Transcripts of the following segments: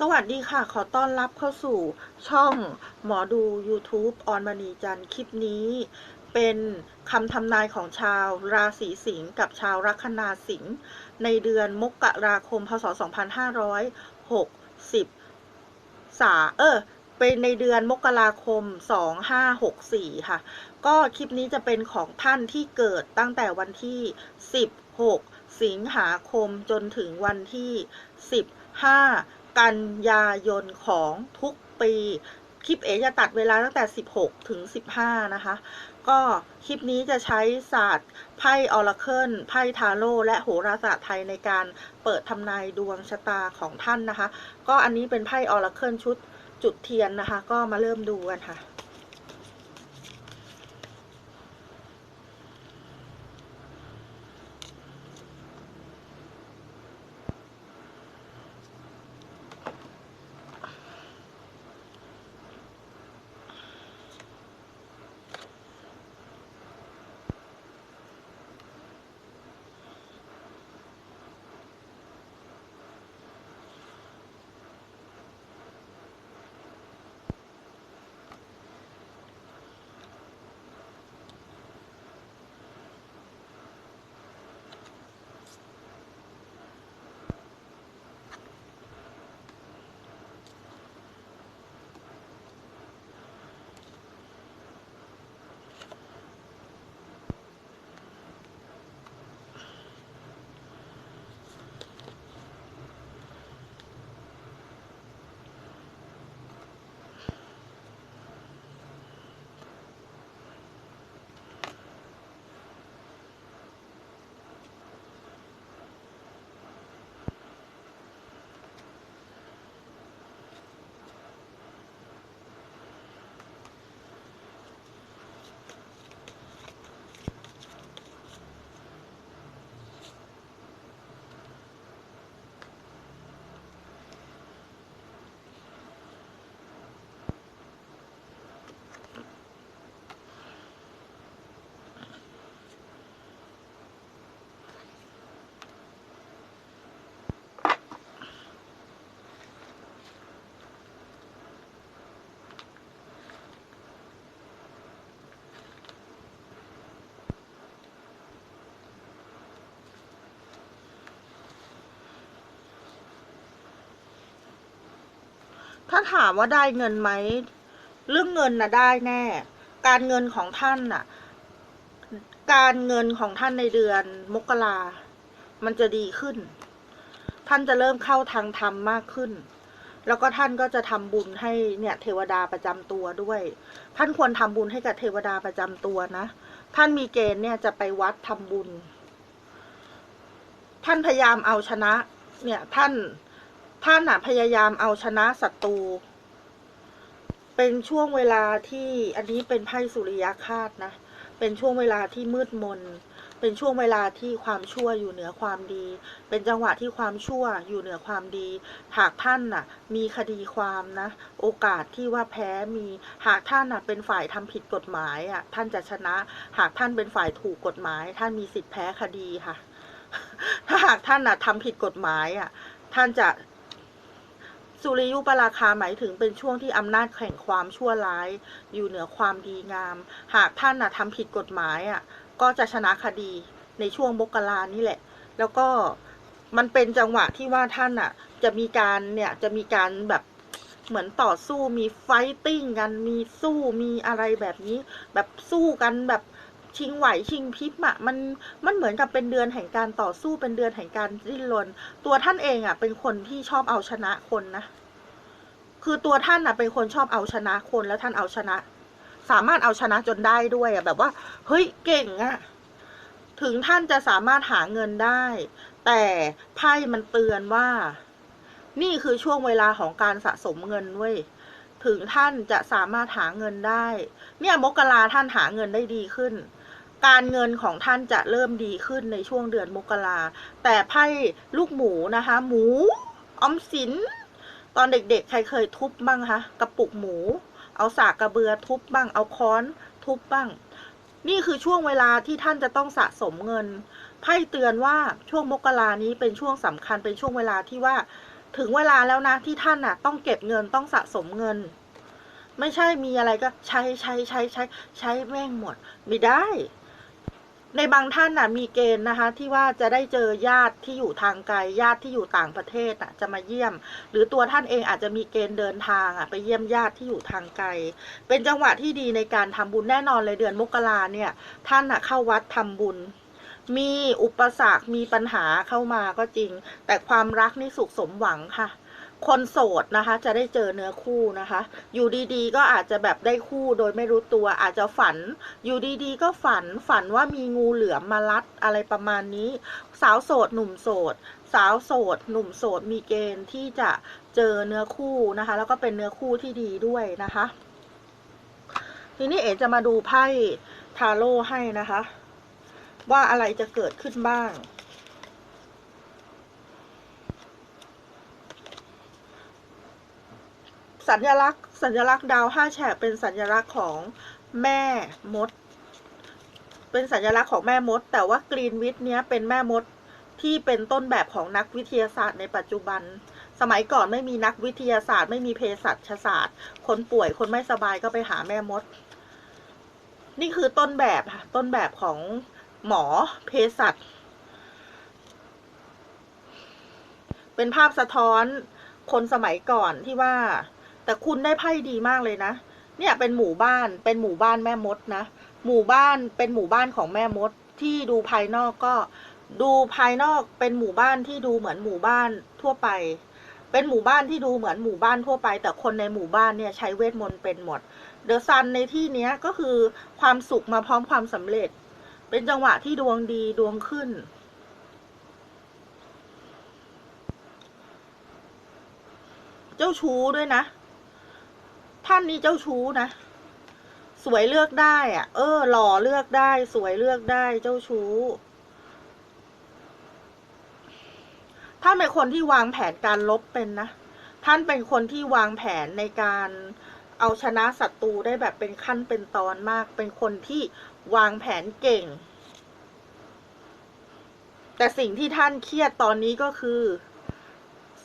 สวัสดีค่ะ ขอต้อนรับเข้าสู่ช่องหมอดู YouTube ออนมณีจันทร์คลิปนี้ เป็นคำทำนายของชาวราศีสิงห์กับชาวลัคนาสิงห์ในเดือนมกราคม พศ 2560สาเออเป็นในเดือนมกราคม 2564 ค่ะ ก็คลิปนี้จะเป็นของท่านที่เกิดตั้งแต่วันที่ 16 สิงหาคมจนถึงวันที่ 15 กันยายนของทุกปี คลิปเอจะตัดเวลาตั้งแต่ 16 ถึง 15 นะคะ ก็คลิปนี้จะใช้ศาสตร์ไพ่ออราเคิลไพ่ทาโร่และโหราศาสตร์ไทยในการเปิดทำนายดวงชะตาของท่านนะคะ ก็อันนี้เป็นไพ่ออราเคิลชุดจุดเทียนนะคะ ก็มาเริ่มดูกันค่ะ ถ้าถามว่าได้เงินไหม เรื่องเงินนะได้แน่ การเงินของท่านน่ะ การเงินของท่านในเดือนมกรา มันจะดีขึ้น ท่านจะเริ่มเข้าทางธรรมมากขึ้น แล้วก็ท่านก็จะทำบุญให้เนี่ย เทวดาประจำตัวด้วย ท่านควรทำบุญให้กับเทวดาประจำตัวนะ ท่านมีเกณฑ์เนี่ยจะไปวัดทำบุญ ท่านพยายามเอาชนะ เนี่ยท่าน ท่านน่ะพยายามเอาชนะศัตรู เป็นช่วงเวลาที่อันนี้เป็นไพ่สุริยคาสนะ เป็นช่วงเวลาที่มืดมน เป็นช่วงเวลาที่ความชั่วอยู่เหนือความดี เป็นจังหวะที่ความชั่วอยู่เหนือความดี หากท่านน่ะ มีคดีความนะ โอกาสที่ว่าแพ้มี หากท่านน่ะเป็นฝ่ายทำผิดกฎหมายอะ ท่านจะชนะ หากท่านเป็นฝ่ายถูกกฎหมาย ท่านมีสิทธิ์แพ้คดีค่ะ ถ้าหากท่านน่ะทำผิดกฎหมายอะ ท่านจะ สุริยุปราคาหมายถึงเป็นช่วงที่อำนาจแข่งความชั่วร้าย อยู่เหนือความดีงาม หากท่านน่ะทำผิดกฎหมายอะก็จะชนะคดีในช่วงมกรานี่แหละ แล้วก็มันเป็นจังหวะที่ว่าท่านอะ จะมีการเนี่ยจะมีการแบบเหมือนต่อสู้มีไฟติ้งกันมีสู้มีอะไรแบบนี้ แบบสู้กันแบบ ชิงไหวชิงพริบอะมันมันเหมือนกับเป็นเดือนแห่งการต่อสู้เป็นเดือนแห่งการดิ้นรน ตัวท่านเองอะเป็นคนที่ชอบเอาชนะคนนะ คือตัวท่านอะเป็นคนชอบเอาชนะคนแล้วท่านเอาชนะ สามารถเอาชนะจนได้ด้วยอะแบบว่า เฮ้ยเก่งอะถึงท่านจะสามารถหาเงินได้ แต่ไพ่มันเตือนว่า นี่คือช่วงเวลาของการสะสมเงินเว้ยถึงท่านจะสามารถหาเงินได้ เนี่ยมกราท่านหาเงินได้ดีขึ้น การเงินของท่านจะเริ่มดีขึ้นในช่วงเดือนมกราแต่ไพ่ลูกหมูนะคะ หมูอมสิน ตอนเด็กๆ ใครเคยทุบบ้างคะกระปุกหมู เอาสากกระเบือทุบบ้าง เอาค้อนทุบบ้าง นี่คือช่วงเวลาที่ท่านจะต้องสะสมเงินไพ่เตือนว่าช่วงมกรานี้เป็นช่วงสำคัญเป็นช่วงเวลาที่ว่าถึงเวลาแล้วนะที่ท่านน่ะ ต้องเก็บเงินต้องสะสมเงิน ไม่ใช่มีอะไรก็ใช้ใช้ใช้ใช้ใช้แม่งหมด ไม่ได้ ในบางท่านน่ะมีเกณฑ์นะคะ ที่ว่าจะได้เจอญาติที่อยู่ทางไกลญาติที่อยู่ต่างประเทศน่ะจะมาเยี่ยม หรือตัวท่านเองอาจจะมีเกณฑ์เดินทางอะไปเยี่ยมญาติที่อยู่ทางไกล เป็นจังหวะที่ดีในการทำบุญแน่นอนเลยเดือนมกราเนี่ย ท่านน่ะเข้าวัดทำบุญ มีอุปสรรคมีปัญหาเข้ามาก็จริง แต่ความรักนี่สุขสมหวังค่ะ คนโสดนะคะ จะได้เจอเนื้อคู่นะคะ อยู่ดีๆ ก็อาจจะแบบได้คู่โดยไม่รู้ตัว อาจจะฝัน อยู่ดีๆ ก็ฝันฝันว่ามีงูเหลือมมารัดอะไรประมาณนี้ สาวโสด หนุ่มโสด สาวโสด หนุ่มโสดมีเกณฑ์ที่จะเจอเนื้อคู่นะคะ แล้วก็เป็นเนื้อคู่ที่ดีด้วยนะคะ ทีนี้เอ๋จะมาดูไพ่ทาโร่ให้นะคะ ว่าอะไรจะเกิดขึ้นบ้าง สัญลักษณ์ สัญลักษณ์ดาวห้าแฉกเป็นสัญลักษณ์ของแม่มด เป็นสัญลักษณ์ของแม่มด แต่ว่ากรีนวิทเนี้ยเป็นแม่มดที่เป็นต้นแบบของนักวิทยาศาสตร์ในปัจจุบัน สมัยก่อนไม่มีนักวิทยาศาสตร์ ไม่มีเภสัชศาสตร์ คนป่วยคนไม่สบายก็ไปหาแม่มด นี่คือต้นแบบค่ะต้นแบบของหมอเภสัชเป็นภาพสะท้อนคนสมัยก่อนที่ว่า แต่คุณได้ไพ่ดีมากเลยนะ เนี่ยเป็นหมู่บ้าน เป็นหมู่บ้านแม่มดนะ หมู่บ้านเป็นหมู่บ้านของแม่มด ที่ดูภายนอกก็ ดูภายนอกเป็นหมู่บ้านที่ดูเหมือนหมู่บ้านทั่วไป เป็นหมู่บ้านที่ดูเหมือนหมู่บ้านทั่วไป แต่คนในหมู่บ้านเนี่ยใช้เวทมนต์เป็นหมด เดอะซันในที่นี้ก็คือความสุขมาพร้อมความสำเร็จ เป็นจังหวะที่ดวงดีดวงขึ้นเจ้าชู้ด้วยนะ ท่านนี้เจ้าชู้นะ สวยเลือกได้อะเออ หล่อเลือกได้ สวยเลือกได้เจ้าชู้ท่านเป็นคนที่วางแผนการลบเป็นนะ ท่านเป็นคนที่วางแผนในการเอาชนะศัตรูได้แบบเป็นขั้นเป็นตอนมาก เป็นคนที่วางแผนเก่ง แต่สิ่งที่ท่านเครียดตอนนี้ก็คือ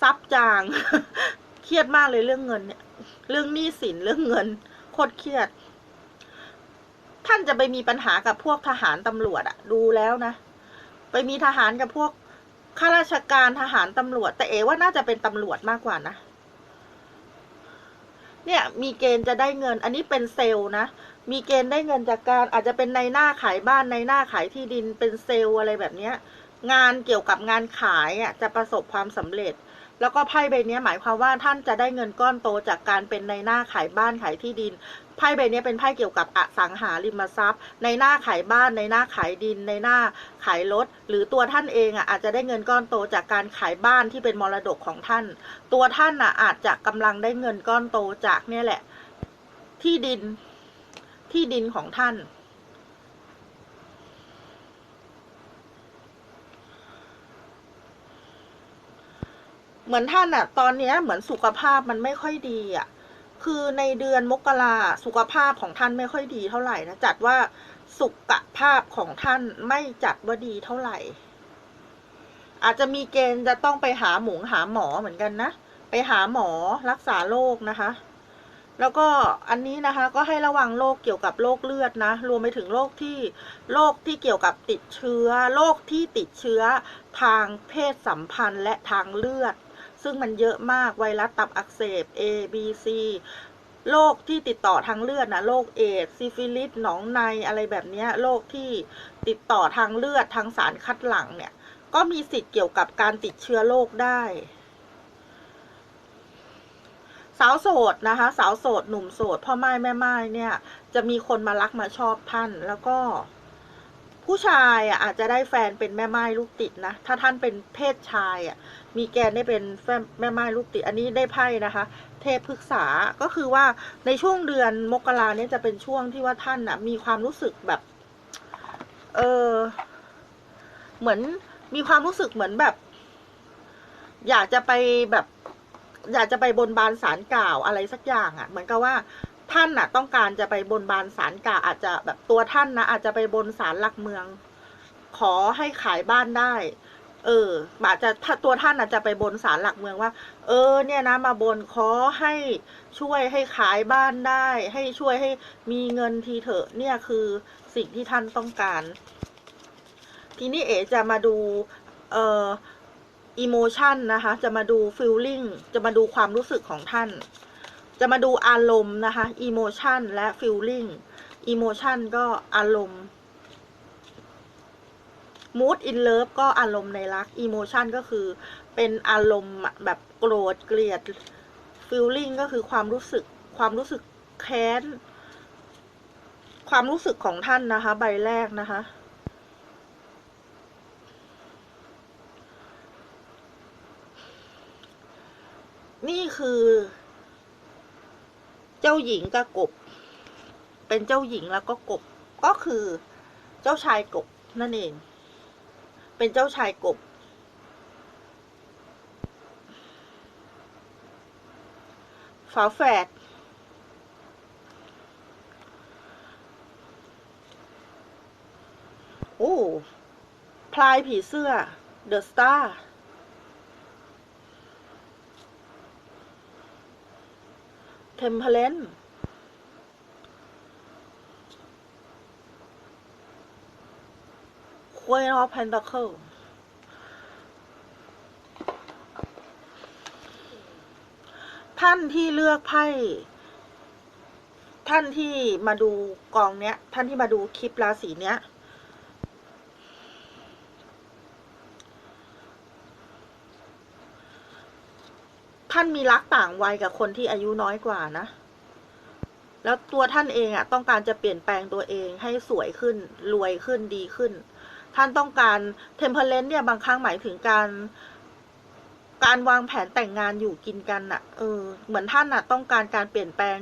ซับจาง เครียดมากเลยเรื่องเงินเนี่ย เรื่องหนี้สินเรื่องเงินโคตรเครียด ท่านจะไปมีปัญหากับพวกทหารตำรวจอะดูแล้วนะ ไปมีทหารกับพวกข้าราชการทหารตำรวจ แต่เอว่าน่าจะเป็นตำรวจมากกว่านะ เนี่ยมีเกณฑ์จะได้เงิน อันนี้เป็นเซลล์นะ มีเกณฑ์ได้เงินจากการอาจจะเป็นในหน้าขายบ้านในหน้าขายที่ดินเป็นเซลล์อะไรแบบเนี้ย งานเกี่ยวกับงานขายอะจะประสบความสำเร็จ แล้วก็ไพ่ใบนี้หมายความว่าท่านจะได้เงินก้อนโตจากการเป็นในหน้าขายบ้านขายที่ดินไพ่ใบนี้เป็นไพ่เกี่ยวกับอสังหาริมทรัพย์ ในหน้าขายบ้านในหน้าขายดิน ในหน้าขายรถหรือตัวท่านเองอะอาจจะได้เงินก้อนโตจากการขายบ้านที่เป็นมรดกของท่าน ตัวท่านอะอาจจะกำลังได้เงินก้อนโตจากเนี่ยแหละ ที่ดินที่ดินของท่าน เหมือนท่านอะตอนเนี้ยเหมือนสุขภาพมันไม่ค่อยดีอะคือในเดือนมกราสุขภาพของท่านไม่ค่อยดีเท่าไหร่นะจัดว่าสุขภาพของท่านไม่จัดว่าดีเท่าไหร่ อาจจะมีเกณฑ์จะต้องไปหาหมงหาหมอเหมือนกันนะไปหาหมอรักษาโรคนะคะ แล้วก็อันนี้นะคะ ก็ให้ระวังโรคเกี่ยวกับโรคเลือดนะรวมไปถึงโรคที่โรคที่เกี่ยวกับติดเชื้อโรคที่ติดเชื้อทางเพศสัมพันธ์และทางเลือด ซึ่งมันเยอะมากไวรัสตับอักเสบ A B C โรคที่ติดต่อทางเลือดนะโรคเอดส์ซิฟิลิสหนองในอะไรแบบนี้โรคที่ติดต่อทางเลือดทางสารคัดหลั่งเนี่ย ก็มีสิทธิ์เกี่ยวกับการติดเชื้อโรคได้ สาวโสดนะคะ สาวโสดหนุ่มโสดพ่อไม้แม่ไม้เนี่ย จะมีคนมารักมาชอบท่านแล้วก็ ผู้ชายอะอาจจะได้แฟนเป็นแม่ไม้ลูกติดนะ ถ้าท่านเป็นเพศชายอะ มีแกนได้เป็นแฟนแม่ไม้ลูกติด อันนี้ได้ไพ่นะคะ เทพพฤกษา ก็คือว่าในช่วงเดือนมกราเนี่ยจะเป็นช่วงที่ว่าท่านอะ มีความรู้สึกแบบ เออ เหมือนมีความรู้สึกเหมือนแบบ อยากจะไปแบบ อยากจะไปบนบานสารกล่าวอะไรสักอย่างอะ เหมือนกับว่า ท่านน่ะ ต้องการจะไปบนบานสารกล่าวอาจจะแบบตัวท่านนะอาจจะไปบนสารหลักเมือง ขอให้ขายบ้านได้ เอออาจจะถ้าตัวท่านอาจจะไปบนศาลหลักเมืองว่า เออ เนี่ยนะ มาบนขอให้ช่วยให้ขายบ้านได้ ให้ช่วยให้มีเงินทีเถอะ เนี่ยคือสิ่งที่ท่านต้องการ ทีนี้เอ๋จะมาดู เอ่ออิโมชันนะคะ จะมาดูฟิลลิ่งจะมาดูความรู้สึกของท่าน จะมาดูอารมณ์นะคะอิโมชันและฟิลลิ่งอิโมชันก็อารมณ์ mood in love ก็อารมณ์ในรัก emotion ก็คือเป็นอารมณ์แบบโกรธเกลียด feeling ก็คือความรู้สึกความรู้สึกแค้น ความรู้สึกของท่านนะคะ ใบแรกนะคะนี่คือ เจ้าหญิงกับกบ เป็นเจ้าหญิงแล้วก็กบ ก็คือเจ้าชายกบนั่นเอง เป็นเจ้าชายกบ ฝาแฝด โอ้ พลายผีเสื้อ เดอะสตาร์ เทมเพลน Queen of Pentacle ท่านที่เลือกไพ่ท่านที่มาดูกองเนี้ย ท่านที่มาดูคลิปราศีเนี้ย ท่านมีรักต่างวัยกับคนที่อายุน้อยกว่านะ แล้วตัวท่านเองอะต้องการจะเปลี่ยนแปลงตัวเองให้สวยขึ้น รวยขึ้นดีขึ้น ท่านต้องการเทมเพลนเนี่ยบางครั้งหมายถึงการการวางแผนแต่งงานอยู่กินกันน่ะ เออ เหมือนท่านน่ะ ต้องการการเปลี่ยนแปลง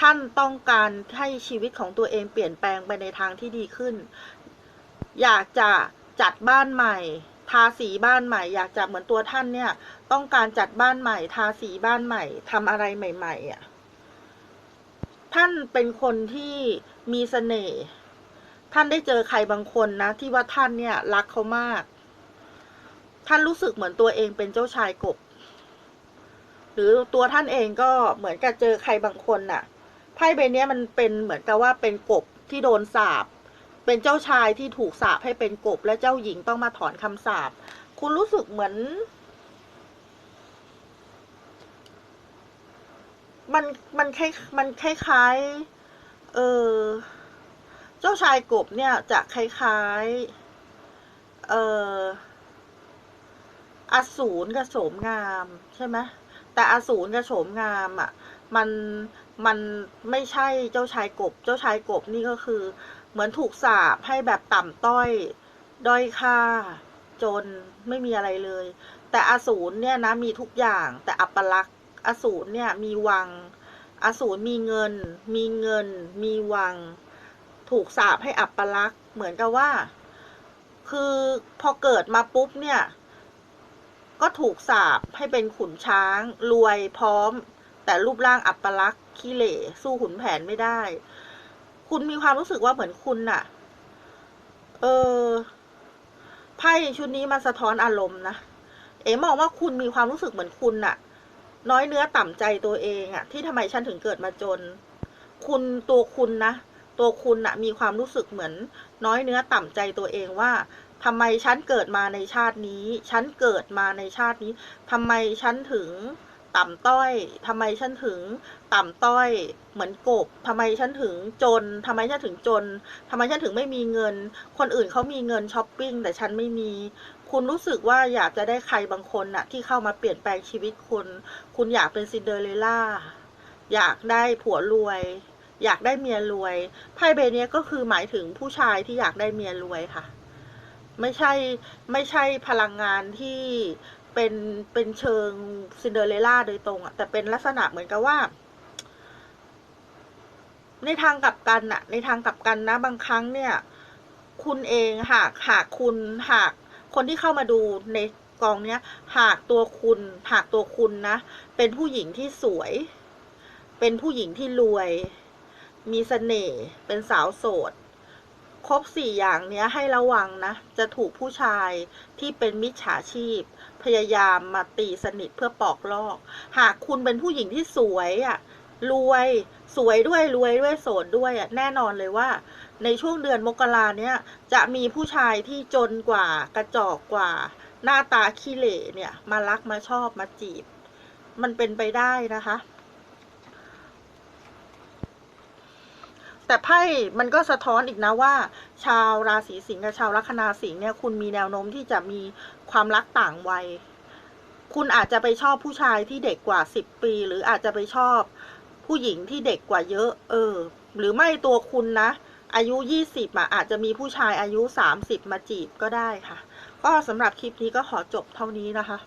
ท่านต้องการให้ชีวิตของตัวเองเปลี่ยนแปลงไปในทางที่ดีขึ้น อยากจะจัดบ้านใหม่ ทาสีบ้านใหม่อยากจะเหมือนตัวท่านเนี่ย ต้องการจัดบ้านใหม่ ทาสีบ้านใหม่ทำอะไรใหม่ ๆอะท่านเป็นคนที่มีเสน่ห์ท่านได้เจอใครบางคนนะ ที่ว่าท่านเนี่ย รักเขามาก ท่านรู้สึกเหมือนตัวเองเป็นเจ้าชายกบ หรือตัวท่านเองก็เหมือนกับเจอใครบางคนน่ะไพ่ใบนี้มันเป็นเหมือนกับว่าเป็นกบที่โดนสาป เป็นเจ้าชายที่ถูกสาปให้เป็นกบ และเจ้าหญิงต้องมาถอนคำสาปคุณรู้สึกเหมือน มันมันคล้ายมันคล้ายๆเออเจ้าชายกบเนี่ยจะคล้ายๆเอออสูรกับโฉมงามใช่ไหมแต่อสูรกับโฉมงามอะ มันมันไม่ใช่เจ้าชายกบ เจ้าชายกบนี่ก็คือ เหมือนถูกสาปให้แบบต่ำต้อย ด้อยค่า จนไม่มีอะไรเลย แต่อสูรเนี่ยนะมีทุกอย่างแต่อัปลักษณ์อสูรเนี่ยมีวัง อสูรมีเงิน มีเงิน มีวัง ถูกสาปให้อัปลักษณ์เหมือนกับว่า คือพอเกิดมาปุ๊บเนี่ยก็ถูกสาปให้เป็นขุนช้าง รวยพร้อม แต่รูปร่างอัปลักษณ์ขี้เหร่สู้ขุนแผนไม่ได้ คุณมีความรู้สึกว่าเหมือนคุณน่ะ เออไพ่ชุดนี้มาสะท้อนอารมณ์นะ เอ๋มองว่าคุณมีความรู้สึกเหมือนคุณน่ะ น้อยเนื้อต่ำใจตัวเองอะที่ทำไมฉันถึงเกิดมาจน คุณตัวคุณนะตัวคุณน่ะ มีความรู้สึกเหมือน น้อยเนื้อต่ำใจตัวเองว่าทำไมฉันเกิดมาในชาตินี้ ฉันเกิดมาในชาตินี้ทำไมฉันถึง ต่ำต้อยทำไมฉันถึงต่ำต้อยเหมือนกบทำไมฉันถึงจนทำไมฉันถึงจนทำไมฉันถึงไม่มีเงิน คนอื่นเขามีเงินช้อปปิ้งแต่ฉันไม่มี คุณรู้สึกว่าอยากจะได้ใครบางคนน่ะ ที่เข้ามาเปลี่ยนแปลงชีวิตคุณ คุณอยากเป็นซินเดอเรลล่า อยากได้ผัวรวย อยากได้เมียรวย ไพ่ใบนี้ก็คือหมายถึงผู้ชายที่อยากได้เมียรวยค่ะ ไม่ใช่ไม่ใช่พลังงานที่ เป็นเป็นเชิงซินเดอเรลล่าโดยตรงอะแต่เป็นลักษณะเหมือนกับว่า ในทางกลับกันอะในทางกลับกันนะ บางครั้งเนี่ย คุณเองหากหากคุณหากคนที่เข้ามาดูในกองเนี้ย หากตัวคุณ หากตัวคุณนะ เป็นผู้หญิงที่สวย เป็นผู้หญิงที่รวย มีเสน่ห์เป็นสาวโสด ครบสี่อย่างเนี้ยให้ระวังนะ จะถูกผู้ชายที่เป็นมิจฉาชีพ พยายามมาตีสนิทเพื่อปอกลอก หากคุณเป็นผู้หญิงที่สวยอะ่ะรวยสวยด้วยรวยด้วยโสดด้วยอะแน่นอนเลยว่า ในช่วงเดือนมกราเนี้ยจะมีผู้ชายที่จนกว่ากระจอกกว่า หน้าตาขี้เหร่เนี่ย มารักมาชอบมาจีบ มันเป็นไปได้นะคะ แต่ไพ่มันก็สะท้อนอีกนะว่า ชาวราศีสิงห์กับชาวลัคนาสิงห์เนี่ยคุณมีแนวโน้มที่จะมีความรักต่างวัย คุณอาจจะไปชอบผู้ชายที่เด็กกว่าสิบปี หรืออาจจะไปชอบผู้หญิงที่เด็กกว่าเยอะ เออ หรือไม่ตัวคุณนะ อายุยี่สิบอะอาจจะมีผู้ชายอายุสามสิบมาจีบก็ได้ค่ะ ก็สำหรับคลิปนี้ก็ขอจบเท่านี้นะคะ